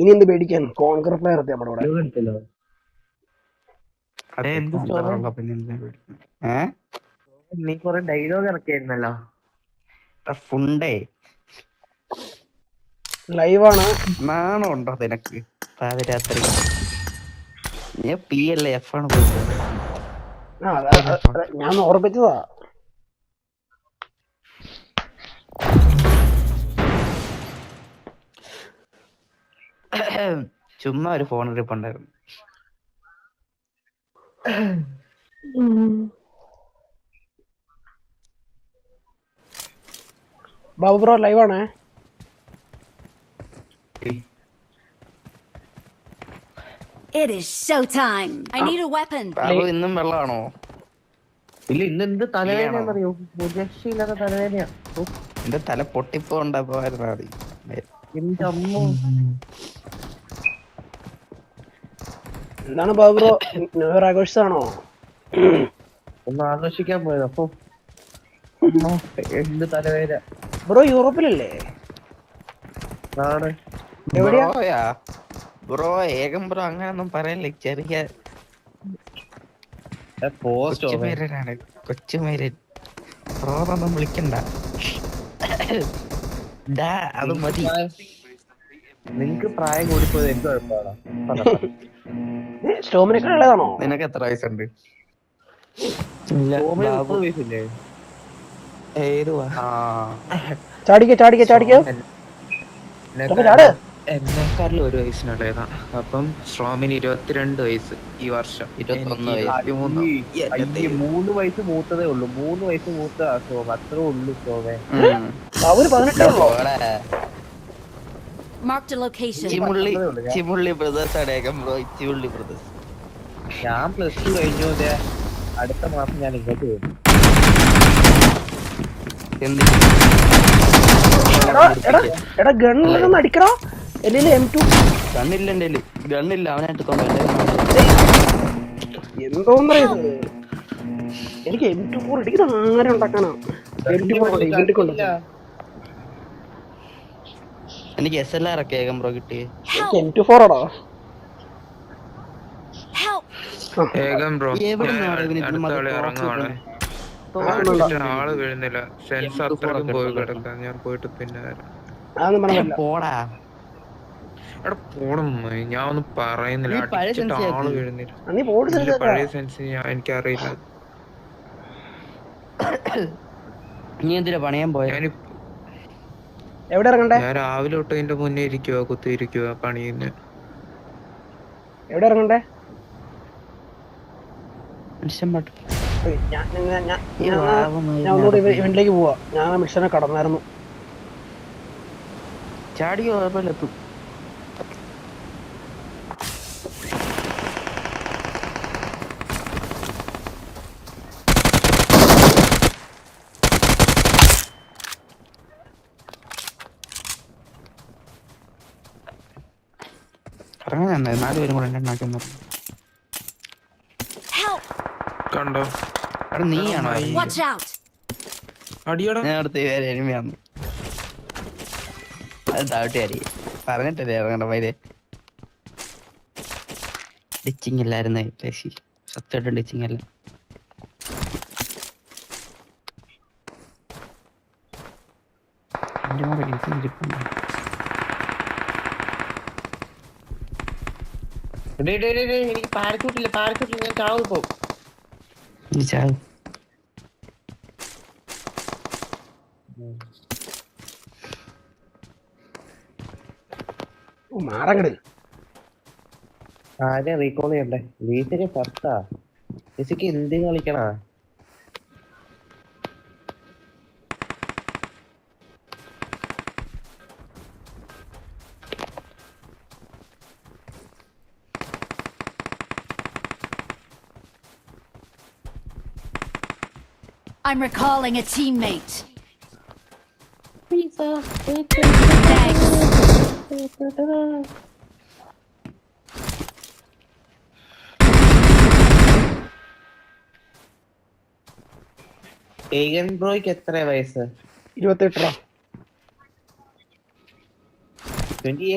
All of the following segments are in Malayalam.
ഇനി എന്ത് പേടിക്കാൻ? കോൺകർ പ്ലെയർ എത്തി നമ്മുടെ ഇവിടെ? നീ കൊറേ ഡയലോഗ് ഇറക്കിയായിരുന്നല്ലോ. ഫുണ്ടേ ലൈവാണ് നാണം ഉണ്ടോ നിനക്ക്? പാതിരാത്രി. ഞാൻ പി അല്ലേ എഫ് ആണ് പോയിട്ട് ഞാൻ ഓർമ്മിച്ചതാ ചുമ്മാ ഒരു ഫോൺ ഇരിപ്പുണ്ടായിരുന്നു ബാബു ബ്രോ ലൈവാണ് It is showtime. I need a weapon. Babu ഇന്നും വെള്ളമാണോ? ഇല്ല ഇന്ന് എന്ത് തലവേദനയാണെന്നറിയോ ഒരു രക്ഷയില്ലാത്ത തലവേദനയാ. ഓ, എന്റെ തല പൊട്ടിപ്പോണ്ടപ്പോ ആയിരുന്നു അമ്മ എന്താണ് ബാബുറോ ആഘോഷിച്ചാണോ ഒന്ന് ആഘോഷിക്കാൻ പോയത് അപ്പൊ എന്ത് തലവേദന. ബ്രോ യൂറോപ്പിലല്ലേ? നാട് എവിടെയാ? ബ്രോ ഏകം ബ്രോ അങ്ങനൊന്നും പറയല്ലേ ചെറിയ പോസ്റ്റ് കൊച്ചുമേരനാണ് കൊച്ചുമേരൻ. ബ്രോ ഒന്നും വിളിക്കണ്ട. അത് മതി. നിനക്ക് പ്രായം കൂടിപ്പോയത് എന്ത് കുഴപ്പമാണ് സ്റ്റോമിനൊക്കെ ഉള്ളതാണോ നിനക്ക് എത്ര വയസ്സുണ്ട്? ഏതുവാ ആ. ചാടിക്കോ ചാടിക്കോ ചാടിക്കോ. ചാട്. എന്നെക്കാരിൽ ഒരു വയസ്സിനുള്ളതാ. അപ്പം സ്ട്രോമിന് ഇരുപത്തിരണ്ട് വയസ്സ് ഈ വർഷം. മൂന്ന്. വയസ്സ് മൂത്തതേ ഉള്ളൂ. മൂന്ന് വയസ്സ് മൂത്ത ശോഭ അത്രേ ഉള്ളൂ ശോഭ അവർ ബാബുന് പതിനെട്ടേ ഉള്ളോ? പോടാ. Marked a location. ചിമുള്ളി പത്തൊമ്പതേ ഉള്ളൂ. ഞാൻ- ചിമുള്ളി ബ്രദേഴ്സ് ആണ് ബ്രോ ചിമുള്ളി ബ്രദേഴ്സ് ഞാൻ പ്ലസ് ടു കഴിഞ്ഞു അടുത്ത മാസം ഞാൻ ഇങ്ങോട്ട് വരും. എടാ എടാ എടാ ഗണ്ണില്ല. എന്റെ ഗണ്ണില്ല എന്തോന്നാ എനിക്ക് എം ടു ഫോർ ഇടിക്കുന്ന ആരും ഉണ്ടാക്കാനാ? എം ടു ഫോർ കൊണ്ട്. എനിക്ക് എസ് എൽ ആർ ഒക്കെ ഏകം ബ്രോ കിട്ടി Help! എം ടു ഫോർ ആടോ ഏകം ബ്രോ ആൾ വീഴുന്നില്ല സെൻസ് M24 അത്രയും പോയി ഞാൻ പോയിട്ട് പിന്നെ പോടാ. എടാ പോണം ഞാൻ ഒന്നും പറയുന്നില്ല. പഴയ അടിച്ചിട്ട് സെൻസ് ആൾ. വീഴുന്നില്ല. പഴയ സെൻസ് ഞാൻ എനിക്കറിയില്ല. നീ എന്തിനാ പണിയാൻ പോയ? ഞാൻ എവിടെ ഇറങ്ങണ്ടേ? ഞാൻ രാവിലെ തൊട്ട് ഇതിന്റെ മുന്നേ ഇരിക്കുക കുത്തി ഇരിക്കുക പണിയുന്ന. എവിടെ ഇറങ്ങണ്ടേ? ഞാൻ ഒന്നുകൂടി ഇവന്റിലേക്ക് പോവാ. ഞാൻ മിഷനെ കടന്നായിരുന്നു. ചാടിയോ കുഴപ്പമില്ല. എത്തും ഇറങ്ങാൻ നാല് പേരും കൂടെ എണ്ണാക്കി Help! കണ്ടോ? എടാ നീയാണോ? Watch out! അടിയടാ. ഞാൻ അടുത്ത് വേറെ എനിമയാണ് അത് താഴ്ത്തിയാരി പറഞ്ഞിട്ടല്ലേ ഇറങ്ങണ്ട പൈരെ ഡിച്ചിങ് ഇല്ലായിരുന്നേ ശശി സത്യമായിട്ടും ഡിച്ചിങ് അല്ല. എന്റെ ഡിച്ചിങ് ഇരിപ്പുണ്ട് ഡേ, ഡേ, ഡേ, ഡേ, എനിക്ക് ഞാൻ ചാവ് ഇപ്പൊ. നീ ചാവ്. മാറങ്ങട് ആരെ റീകോൾ ചെയ്യണ്ടേ? ലീസിന് പത്താ ലീസിക്ക് എന്ത് കളിക്കണ? I'm recalling a teammate. Thanks. ഏകൻ ബ്രോയ്ക്ക് എത്ര വയസ്സ്? ഇരുപത്തെട്ടരാ ട്വന്റി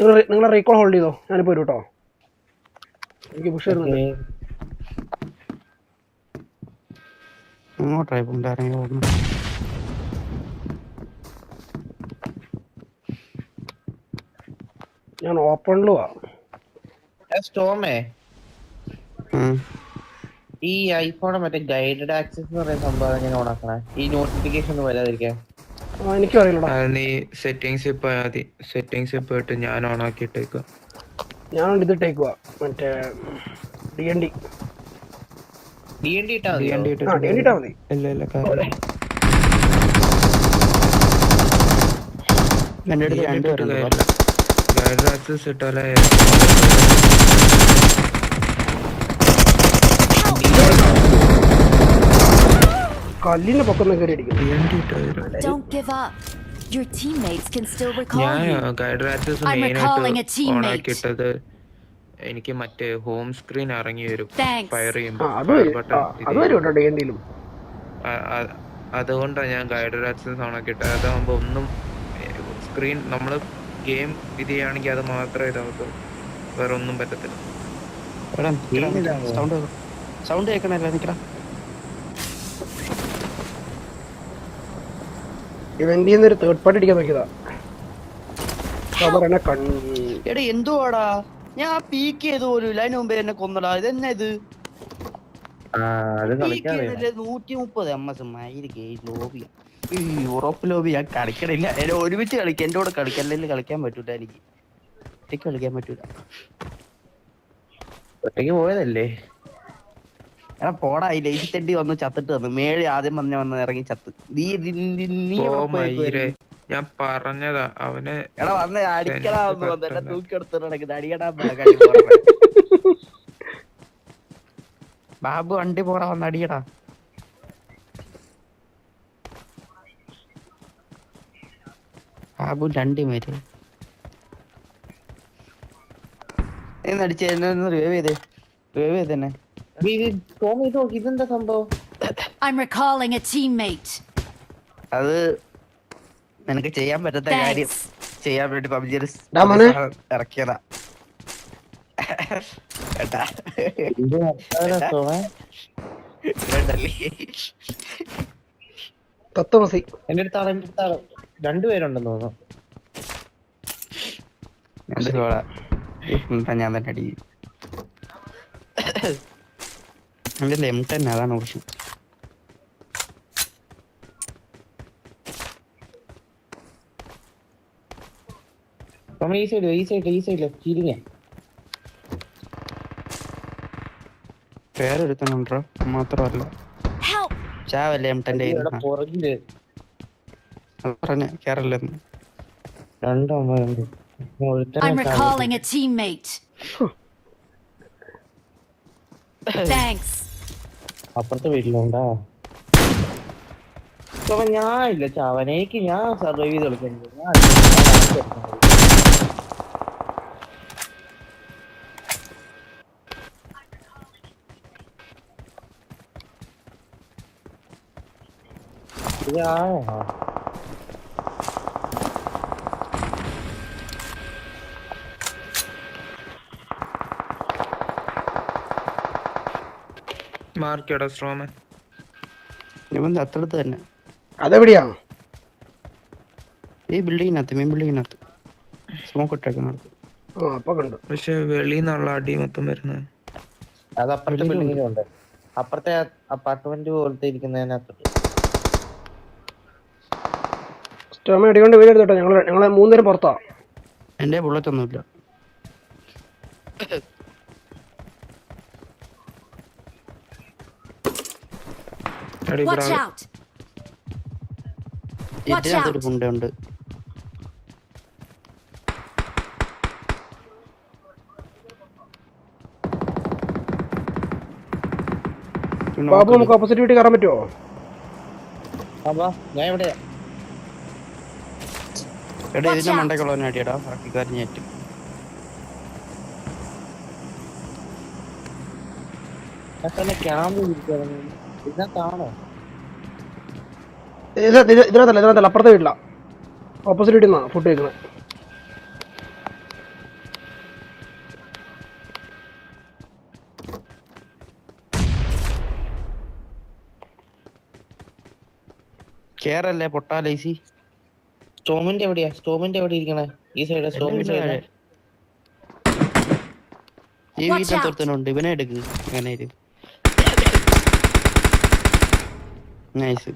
നിങ്ങൾ നിങ്ങളെ റീകോൾ ഹോൾഡ് ചെയ്തോ? ഞാനിപ്പോ വരും കേട്ടോ എനിക്ക് പുഷ് വരുന്നുണ്ട്. അങ്ങോട്ടായി പുണ്ടാരങ്ങി പോകുന്നു ഞാൻ ഓപ്പണിലുവാ സ്റ്റോമേ. ഈ ഐഫോണ് മറ്റേ ഗൈഡഡ് ആക്സസ് എന്ന് പറയുന്ന സംഭവം എങ്ങനെ ഓണാക്കണേ ഈ നോട്ടിഫിക്കേഷൻ ഒന്നും വരാതിരിക്കാൻ. ആ എനിക്കും അറിയില്ലടാ. അത് നീ സെറ്റിങ്സ് പോയാൽ സെറ്റിങ്സ് സെറ്റിങ്സിൽ പോയിട്ട് ഞാൻ ഓൺ ആക്കിയിട്ടേക്കാം. ഞാൻ ഇത് ഇട്ടേക്കുവാ മറ്റേ D N D D N D ഇട്ടാ ഡി എൻ ഡി മതിയോ? ആ ഡി എൻ ഡി ഇട്ടാ മതി. ഇല്ല ഇല്ല കാരണം എന്റെ അടുത്ത് രണ്ടുപേരുണ്ട് ആക്സസ് ഇട്ടാലേ കല്ലിന്റെ പൊക്കം കയറി അടിക്കുന്നു Your teammates can still recall ഞാൻ you. Guide access I'm recalling a ആയിട്ട് teammate. ഓൺ എനിക്ക് മറ്റേ ഹോം സ്ക്രീൻ ഇറങ്ങി വരും Thanks. ഫയർ ആ ചെയ്യുമ്പോൾ അത് വരും ആ, അത് വരും കേട്ടോ ഡി അതുകൊണ്ടാണ് ഞാൻ ഗൈഡ് ആക്സസ് ഓൺ ആക്കിയിട്ട് അതാകുമ്പോൾ ഒന്നും സ്ക്രീൻ നമ്മൾ ഗെയിം ഇത് ചെയ്യുകയാണെങ്കിൽ അത് മാത്രമേ ഇതാകത്തുള്ളൂ വേറെ ഒന്നും പറ്റത്തില്ല. സൗണ്ട് സൗണ്ട് കേൾക്കണല്ലോ നിക്കടാ ഇവന്റിൽ നിന്ന് ഒരു തേർഡ് പാർട്ടി അടിക്കാൻ നോക്കിയതാ. എന്നെ കൺ എടാ എന്തുവാടാ? ഞാൻ പീക്ക് ചെയ്ത് പോലും അതിന് മുമ്പേ എന്നെ കൊന്നടാ. ഇതെന്നാ ഇത്? എന്നാ ഇത് നൂറ്റി മുപ്പത് M S game lobby Europe lobby ഞാൻ കളിക്കണില്ല. എന്നെ ഒരുമിച്ച് കളിക്കാം. എന്റെ കൂടെ കളിക്കാം. അല്ലെങ്കിൽ കളിക്കാൻ പറ്റൂല എനിക്ക്. ഒറ്റയ്ക്ക് കളിക്കാൻ പറ്റൂല. ഒറ്റയ്ക്ക് പോയതല്ലേ? എടാ പോടാ ഈ ലൈറ്റ് തെണ്ടി വന്ന് ചത്തിട്ട് വന്നു. മേളി ആദ്യം വന്ന് വന്ന് ഇറങ്ങി ചത്ത്. നീ നീ- ഓ മയിരെ ഞാൻ പറഞ്ഞതാ അവന് എടാ വന്ന് അടിക്കടാ വന്ന് വന്ന്. എന്നെ പെട്ടെന്ന്. തൂക്കി എടുത്തിട്ട് നടക്കുന്നത് അടിക്കടാ. ബാബു വണ്ടി പോടാ വന്ന് അടിയടാ. ബാബു രണ്ടി മേര് എന്നടിച്ചേ എന്നെ റിവൈവ് ചെയ്തേ. റിവൈവ് ചെയ്തന്നെ ടോം ഇത് നോക്കി ഇതെന്താ സംഭവം I'm recalling a teammate. അത് നിനക്ക് ചെയ്യാൻ പറ്റാത്ത കാര്യം Thanks. ചെയ്യാൻ വേണ്ടി പബ്ജി ഡാ മോനെ. ഇറക്കിയതാ കേട്ടാ ഇത് നടക്കാതെ ടോമേ ഇതുകൊണ്ടല്ലേ? തത്വമസി എന്റെ അടുത്ത് ആളെ എന്റെ അടുത്ത് ആൾ രണ്ടുപേരുണ്ടെന്ന് തോന്നുന്നു ഞാൻ ചോടാ? ഇപ്പൊ ഞാൻ തന്നെ അടി എന്റെ എം ടെൻ അതാണ് പ്രശ്നം. ഈ സൈഡ് ഈ സൈഡ് ഈ സൈഡിൽ ചീരിങ്ങ വേറൊരുത്തനുണ്ടോ മാത്രമല്ല! ചാവല്ലേ എം ഇവിടെ പുറകിൽ. പറഞ്ഞ കേറല്ലെന്ന്. രണ്ടമ്മയുണ്ട് I'm recalling a teammate. Thanks. അപ്പുറത്തെ വീട്ടിലുണ്ടാ? ടോമ ഞാൻ ഇല്ല ചാവൻ ഞാൻ സർവൈവ് ചെയ്ത് കളിക്കുന്നത് ഞാൻ ഇത് മാർക്കടാ സ്ട്രോമൻ ഇവൻ അത്തടുത്ത് തന്നെ. അതെവിടെയാ? ഈ ബിൽഡിങ്ങിനകത്ത് മെയിൻ ബിൽഡിങ്ങിനകത്ത്. സ്മോക്ക് ഇട്ടേക്കുന്നിടത്ത് ഓ അപ്പൊ കണ്ടു. പക്ഷെ വെളിയിൽ നിന്നുള്ള അടി മൊത്തം വരുന്നത് അത് അപ്പുറത്തെ ബിൽഡിങ്ങിലുണ്ട് അപ്പുറത്തെ അപ്പാർട്ട്മെന്റ് പോലത്തെ ഇരിക്കുന്നതിനകത്തോട്ട്. സ്റ്റോമ അടികൊണ്ട് വീട് എടുത്തോട്ടോ? ഞങ്ങൾ ഞങ്ങളെ മൂന്നുപേരും പുറത്താ. എന്റെ ബുള്ളറ്റ് ഒന്നുമില്ല അടി ഇവിടെ Watch out! Watch ഇതിനകത്തൊരു പിന്നെ ബാബു നമുക്ക് ഓപ്പോസിറ്റ് വീട്ടിൽ കയറാൻ പറ്റുമോ അപ്പൊ ഞാൻ എവിടെയാ? എടാ ഇതിന്റെ out. മണ്ടയ്ക്കുള്ള അടിയടാ ഇറക്കിക്കാരഞ്ഞേറ്റ് തന്നെ ക്യാമ്പ് ഇതിനകത്താണോ? ഇതിനകത്ത് ഇത് ഇതിനകത്തല്ല ഇതിനകത്തല്ല അപ്പുറത്തെ വീട്ടിലാ. ഓപ്പോസിറ്റ് വീട്ടിൽ നിന്നാ ഫുഡ് കഴിക്കുന്നത് കേറല്ലേ പൊട്ടാ ലൈസി സ്റ്റോമിന്റെ എവിടെയാ? സ്റ്റോമിന്റെ എവിടെ ഇരിക്കണേ? ഈ സൈഡ് സ്റ്റോമിന്റെ. ഈ വീട്ടിൽ. തൊരുത്തനുണ്ട് ഇവനെ എടുക്ക് അങ്ങനെ നൈസ്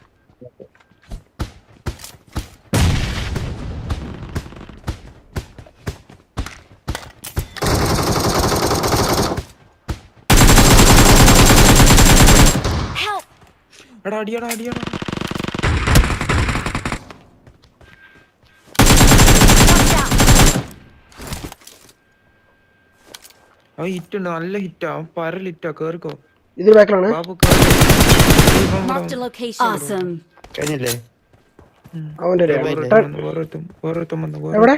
Help! എടാ അടിയടാ അടിയടാ ഹിറ്റ് ഉണ്ട്. നല്ല ഹിറ്റാ പരൽ ഹിറ്റാ കേറിക്കോ. ഇതിന് ബാക്കിലാണ് ബാബു കേറി. ഇവൻ ഇവിടെ Marked a location. Awesome. കഴിഞ്ഞില്ലേ? അവന്റെ എവിടെ?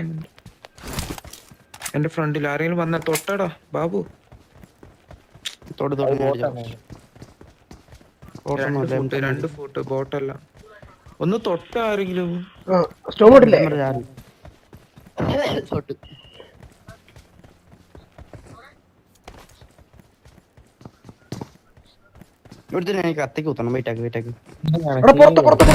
എന്റെ ഫ്രണ്ടിൽ ആരെങ്കിലും വന്ന തൊട്ടടാ ബാബു. തൊട്ട് തൊട്ട് രണ്ട് ഫോട്ട് ബോട്ടല്ല. ഒന്ന് തൊട്ട ആരെങ്കിലും. ആ സ്റ്റോം തൊട്ട് ഇവിടുത്തെ എനിക്ക് കത്തിക്ക് കുത്തണം. വെയിറ്റാക്ക് വെയിറ്റാക്ക് പുറത്ത് പുറത്ത്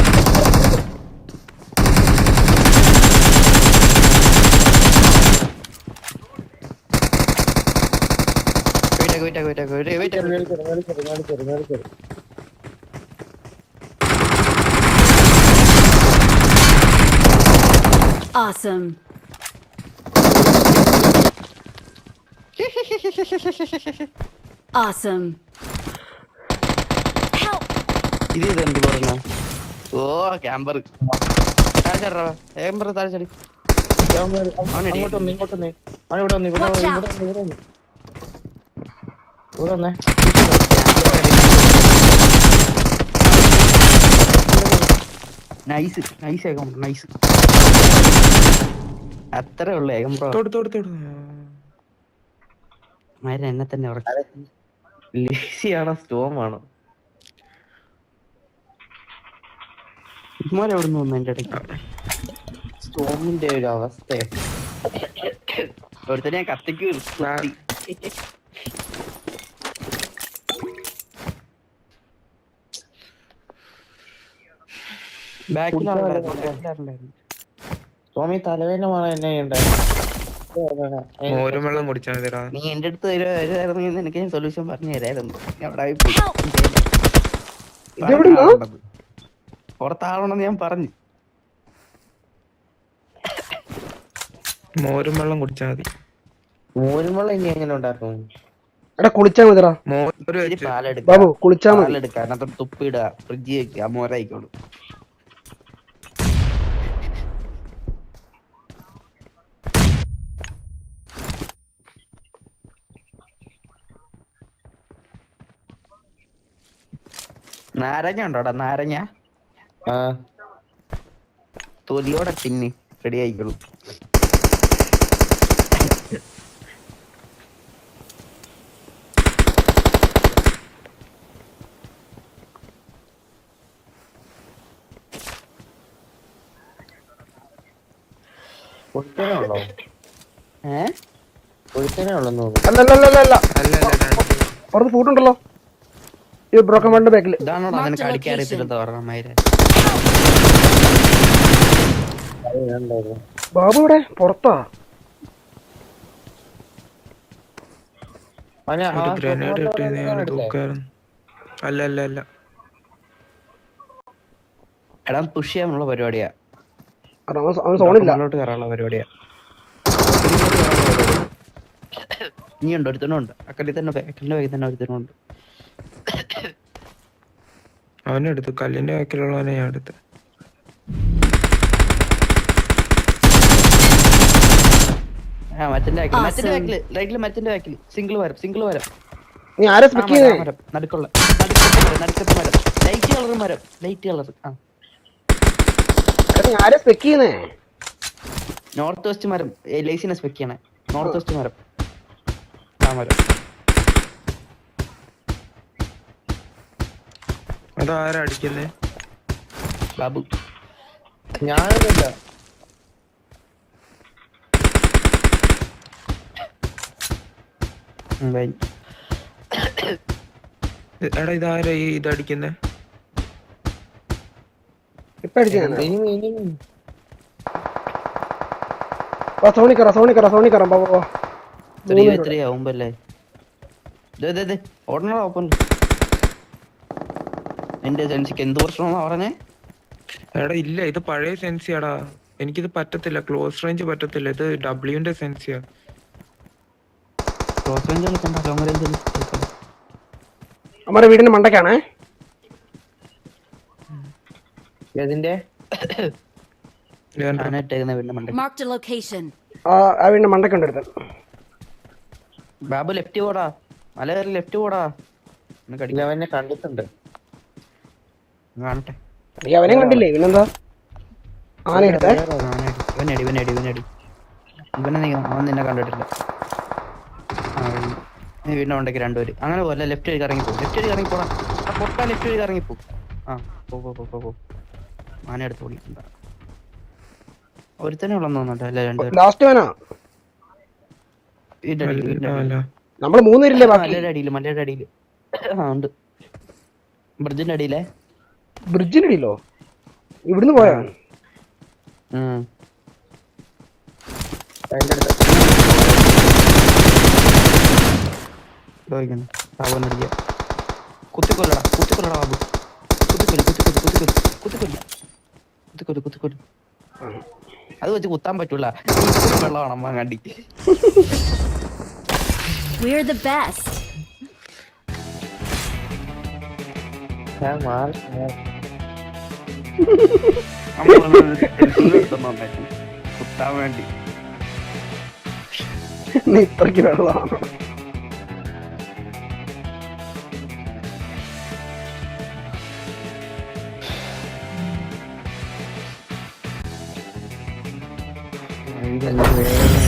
Awesome. Awesome. ഇത് ഇത് എന്ത് പറഞ്ഞു? ഓ ക്യാമ്പർ താഴ്ചാടാ ക്യാമ്പർ നൈസ് നൈസ് ഏകം നൈസ് അത്രേ ഉള്ളു ഏകം മാരൻ എന്നെ തന്നെ ഉറക്കി ലിസിയാണോ സ്റ്റോം ആണോ? വന്നു എന്റെ ഇടയ്ക്ക്? സ്റ്റോമിന്റെ ഒരു അവസ്ഥ ഒരുത്തനെ ഞാൻ കത്തിക്ക്. സ്റ്റോമി തലവേദന മാറാൻ എന്നെ മോരും വെള്ളം കുടിച്ചാൽ മതിടാ. നീ എന്റെ അടുത്ത് നിനക്ക് ഞാൻ സൊല്യൂഷൻ പറഞ്ഞു തരായിരുന്നു. ഞാൻ അവിടെ ആയി പോയി. ഇതെവിടുന്നാ? പുറത്താളണെന്ന് ഞാൻ പറഞ്ഞു. മോരും വെള്ളം കുടിച്ചാൽ മതി. മോരും വെള്ളം ഇനി എങ്ങനെ ഉണ്ടാക്കും? എടാ കുളിച്ചാ മതിടാ. ബാബു കുളിച്ചാ മതി. പാലെടുക്കുക അതിനകത്ത് തുപ്പിടുക ഫ്രിഡ്ജ് വെക്കുക. മോരായിക്കോളൂ. നാരങ്ങ ഉണ്ടോടാ? നാരങ്ങ? തൊലിയോടെ പിന്നെ റെഡി ആയിക്കോളൂ. പുറത്ത് ഫുഡ് ഉണ്ടല്ലോ. ഈ ബ്രോക്കൺ വണ്ടിന്റെ ബാക്കിൽ ബാബു ഇവിടെ പുറത്താ? ഗ്രനേഡ് ഇട്ട് ഞാൻ തൂക്കായിരുന്നു. അല്ല അല്ല അല്ല. എടാ പുഷ് ചെയ്യാനുള്ള പരിപാടിയാ. കയറാനുള്ള പരിപാടിയാ. ഇനി ഉണ്ട് ഒരുത്തനുണ്ട് അക്കടി തന്നെ ബാക്കിന്റെ ബാക്കിൽ തന്നെ ഒരുത്തനുണ്ട് അവനെടുത്തു കല്ലിന്റെ ബാക്കിലുള്ളവനെ ഞാൻ എടുത്ത്. സിംഗിൾ വരം സിംഗിൾ വരം. നീ ആരെ സ്പെക്ക് നടുക്കുള്ള നടുക്കത്തെ മരം ലൈറ്റ് കളർ മരം ലൈറ്റ് കളർ ആ. നീ ആരെ സ്പെക്ക് ചെയ്യുന്നേ? നോർത്ത് വെസ്റ്റ് മരം ലേസിനെ സ്പെക്ക് ചെയ്യണേ. നോർത്ത് വെസ്റ്റ് മരം. ആ മരം. അതാരാ അടിക്കുന്നേ? ബാബു. ഞാനല്ല എടാ ഇതാരാ ഈ ഇതടിക്കുന്നേ ഇപ്പൊ ഇനി സോണി സോണി ബാബോ ത്രീ ത്രീ ആവുമ്പല്ലേ ഓടണടാ ഓപ്പൺ എന്റെ സെൻസിക്ക് എന്ത് പ്രശ്നമാ പറഞ്ഞേ? എടാ ഇല്ല ഇത് പഴയ സെൻസിയാടാ എനിക്കിത് പറ്റത്തില്ല. ക്ലോസ് റേഞ്ച് പറ്റത്തില്ല. ഇത് ഡബ്ല്യുന്റെ സെൻസിയാ ക്ലോസ് റേഞ്ച് കളിക്കണ്ട ലോങ് റേഞ്ച് അമ്മ വീടിന്റെ മണ്ടക്കാണേ. ഇതിന്റെ ആ ആ വീടിന്റെ മണ്ടക്കുണ്ട് ബാബു ലെഫ്റ്റ് പോടാ. മല കയറി ലെഫ്റ്റ് പോടാ കണ്ടിട്ടുണ്ട്. കാണട്ടെ. നീ അവനെ കണ്ടില്ലേ? പിന്നെന്താ? ആന എടുത്തേ? ഇവനടി ഇവനടി ഇവനടി ഇവനെ നീ അവൻ നിന്നെ കണ്ടിട്ടില്ല. നീ വീടിന്റെ ഉണ്ടെങ്കിൽ രണ്ടുപേര് അങ്ങനെ പോലെ ലെഫ്റ്റ് വഴി ഇറങ്ങിപ്പോ ലെഫ്റ്റ് വഴി ഇറങ്ങിപ്പോടാ ആ പൊട്ടാ ലെഫ്റ്റ് വഴി ഇറങ്ങിപ്പോ ആ പോ പോ പോ പോ പോ. ആന എടുത്ത് ഓടിക്കണ്ട. ഒരുത്തനെ ഉള്ളെന്ന് തോന്നട്ടെ അല്ല രണ്ടുപേര് ലാസ്റ്റ് വേനാ നമ്മൾ മൂന്നുപേരില്ലേ മലയുടെ അടിയിൽ മലയുടെ അടിയിൽ ആ ഉണ്ട്. ബ്രിഡ്ജിന്റെ അടിയിലേ? ബ്രിഡ്ജിന്റെ അടിയിലോ ഇവിടുന്ന് പോയാ ഉം. അതിന്റെ അടുത്ത് ചോദിക്കുന്നു സാബുവിനെ അടിക്കുക കുത്തിക്കൊല്ലടാ കുത്തിക്കൊല്ലടാ ബാബു. കുത്തിക്കൊല്ലു കുത്തിക്കൊല്ലു കുത്തിക്കൊല്ലു കുത്തിക്കൊല്ലു. കുത്തിക്കൊല്ലു കുത്തിക്കൊല്ലു. അത് വെച്ച് കുത്താൻ പറ്റൂല. വെള്ളമാണ് അമ്മ കണ്ടി We're the best. കുത്താൻ വേണ്ടി നീ ഇത്രയ്ക്ക് വെള്ളമാണ് വേദന.